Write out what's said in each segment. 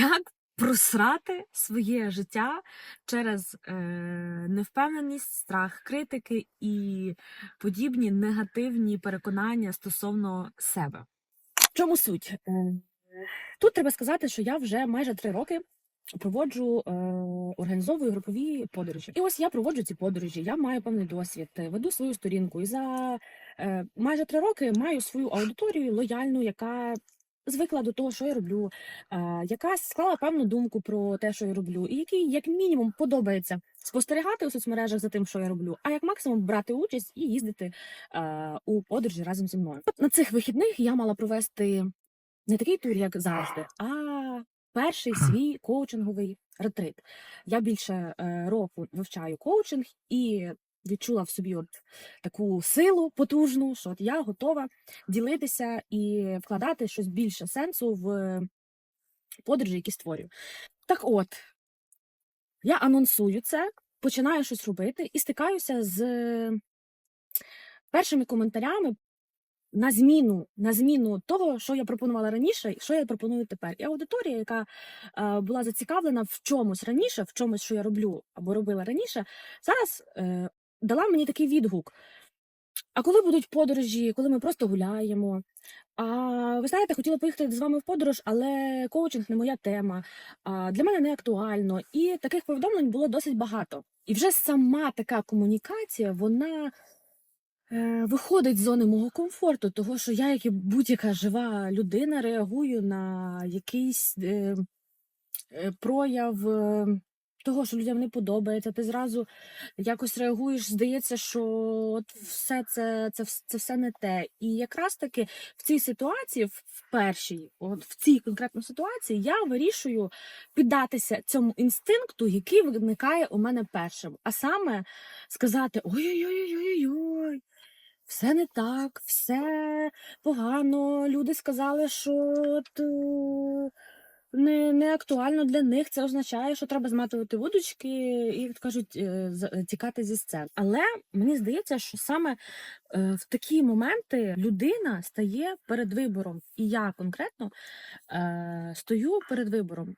як просрати своє життя через е, невпевненість, страх критики і подібні негативні переконання стосовно себе. В чому суть? Е, Тут треба сказати, що я вже майже три роки проводжу е, організовую групові подорожі. І ось я проводжу ці подорожі. Я маю певний досвід, веду свою сторінку. І за е, майже три роки маю свою аудиторію лояльну, яка звикла до того, що я роблю, е, яка склала певну думку про те, що я роблю, і який, як мінімум, подобається спостерігати у соцмережах за тим, що я роблю, а як максимум брати участь і їздити е, у подорожі разом зі мною. На цих вихідних я мала провести не такий тур, як завжди, а перший свій коучинговий ретрит. Я більше е, року вивчаю коучинг і відчула в собі от таку силу потужну, що от я готова ділитися і вкладати щось більше сенсу в подорожі, які створюю. Так от, я анонсую це, починаю щось робити і стикаюся з першими коментарями на зміну, на зміну того, що я пропонувала раніше, і що я пропоную тепер. І аудиторія, яка е, була зацікавлена в чомусь раніше, в чомусь, що я роблю або робила раніше, зараз е, дала мені такий відгук. А коли будуть подорожі, коли ми просто гуляємо? А ви знаєте, хотіла поїхати з вами в подорож, але коучинг не моя тема. А для мене не актуально. І таких повідомлень було досить багато. І вже сама така комунікація, вона е, виходить з зони мого комфорту, того що я, як і будь-яка жива людина, реагую на якийсь е, е, прояв. е, того, що людям не подобається, ти зразу якось реагуєш, здається, що от все це, це, це все не те. І якраз таки в цій ситуації, в першій, от в цій конкретній ситуації, я вирішую піддатися цьому інстинкту, який виникає у мене першим. А саме сказати: ой-ой-ой-ой-ой, все не так, все погано. Люди сказали, що е, не, не актуально для них. Це означає, що треба зматувати вудочки і, як кажуть, е, е, тікати зі сцен. Але мені здається, що саме е, в такі моменти людина стає перед вибором. І я конкретно стою перед вибором.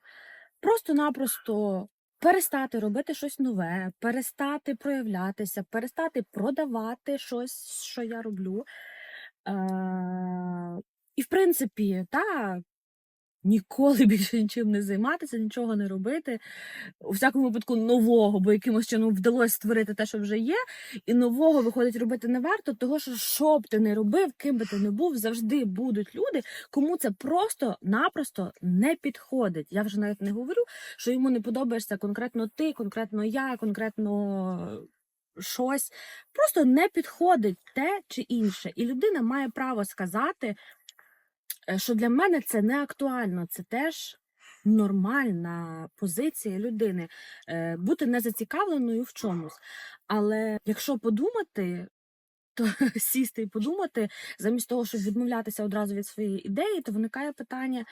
Просто-напросто. Перестати робити щось нове, перестати проявлятися, перестати продавати щось, що я роблю. Е, і, в принципі, та, ніколи більше нічим не займатися, нічого не робити. У всякому випадку нового, бо якимось чином вдалося створити те, що вже є, і нового виходить робити не варто, того що що б ти не робив, ким би ти не був, завжди будуть люди, кому це просто-напросто не підходить. Я вже навіть не говорю, що йому не подобаєшся конкретно ти, конкретно я, конкретно щось. Просто не підходить те чи інше. І людина має право сказати, що для мене це не актуально, це теж нормальна позиція людини бути бути незацікавленою в чомусь. Але якщо подумати, то сісти і подумати, замість того, щоб відмовлятися одразу від своєї ідеї, то виникає питання,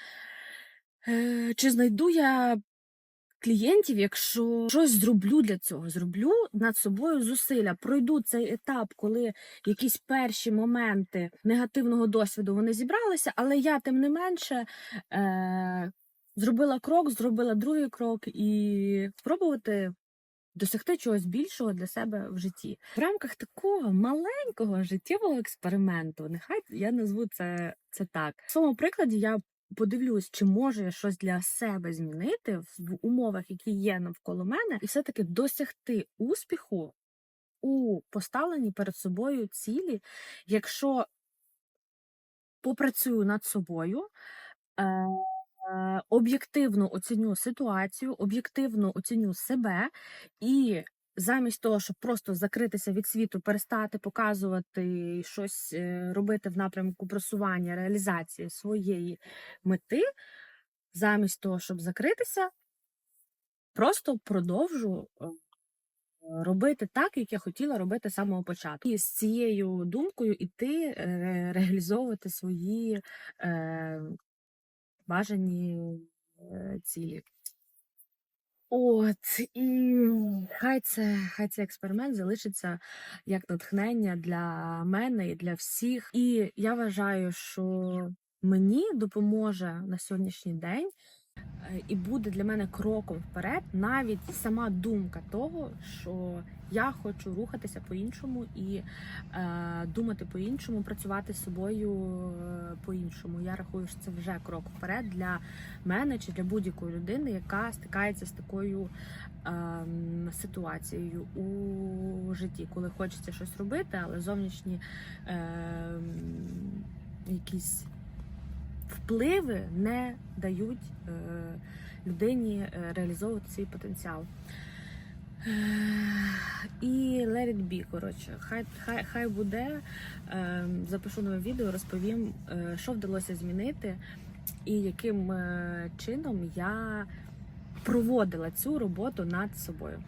е, чи знайду я клієнтів, якщо щось зроблю для цього, зроблю над собою зусилля, пройду цей етап, коли якісь перші моменти негативного досвіду вони зібралися, але я тим не менше е, зробила крок, зробила другий крок і спробувати. Досягти чогось більшого для себе в житті в рамках такого маленького життєвого експерименту. Нехай я назву це, це так. В своєму прикладі я подивлюсь, чи можу я щось для себе змінити в умовах, які є навколо мене, і все-таки досягти успіху у поставленні перед собою цілі, якщо попрацюю над собою. Е, е, Об'єктивно оціню ситуацію, об'єктивно оціню себе, і замість того, щоб просто закритися від світу, перестати показувати щось е, робити в напрямку просування, реалізації своєї мети, замість того, щоб закритися, просто продовжу е, робити так, як я хотіла робити з самого початку. І з цією думкою іти е, реалізовувати свої е, бажані цілі. От, і хай це, хай цей експеримент залишиться як натхнення для мене і для всіх. І я вважаю, що мені допоможе на сьогоднішній день І буде для мене кроком вперед навіть сама думка того, що я хочу рухатися по-іншому і е, думати по-іншому, працювати з собою е, по-іншому. Я рахую, що це вже крок вперед для мене чи для будь-якої людини, яка стикається з такою ем, ситуацією у житті, коли хочеться щось робити, але зовнішні ем, якісь впливи не дають е, людині е, реалізовувати свій потенціал. Е, І let it be, коротше, хай, хай, хай буде. Запишу нове відео, розповім, що вдалося змінити і яким чином я проводила цю роботу над собою.